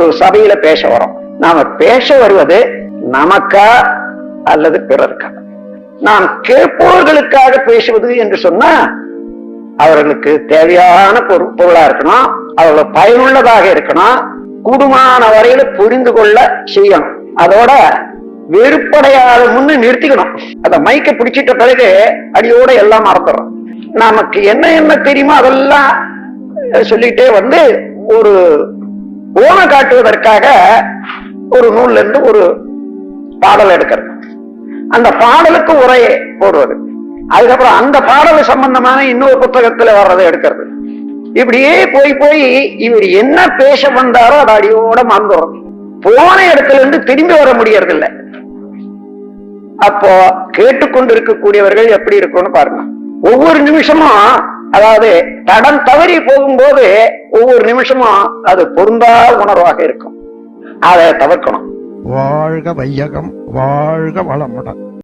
ஒரு சபையில பேச வரோம். நாம பேச வருவது நமக்கா அல்லது பிறருக்கா? நாம் கேட்பவர்களுக்காக பேசுவது என்று சொன்னா அவர்களுக்கு தேவையான பொரு- பொருளா இருக்கணும் அவர்கள் பயனுள்ளதாக இருக்கணும் கூடுமான வரையில புரிந்து கொள்ள செய்யணும். அதோட வெறுப்படையாத முன்னு நிறுத்திக்கணும். அந்த மைக்க பிடிச்சிட்ட பிறகு அடியோட எல்லாம் மறந்துடும் நமக்கு என்ன என்ன தெரியுமோ அதெல்லாம் சொல்லிட்டே வந்து ஒரு ஓன காட்டுவதற்காக ஒரு நூல்ல இருந்து ஒரு பாடல் எடுக்கிறது. அந்த பாடலுக்கு உரையே போடுவது. அதுக்கப்புறம் அந்த பாடல் சம்பந்தமான இன்னொரு புத்தகத்துல வர்றதை எடுக்கிறது. இப்படியே போய் போய் இவர் என்ன பேச வந்தாரோ அதை அடியோட மறந்துடும் போன இடத்துல இருந்து திரும்பி வர முடியறது இல்ல அப்போ கேட்டுக்கொண்டு இருக்கக்கூடியவர்கள் எப்படி இருக்கும்னு பாருங்க. ஒவ்வொரு நிமிஷமும் அதாவது தடம் தவறி போகும்போது ஒவ்வொரு நிமிஷமும் அது பொருந்தா உணர்வாக இருக்கும். அதை தவிர்க்கணும். வாழ்க வையகம் வாழ்க வளமுடன்.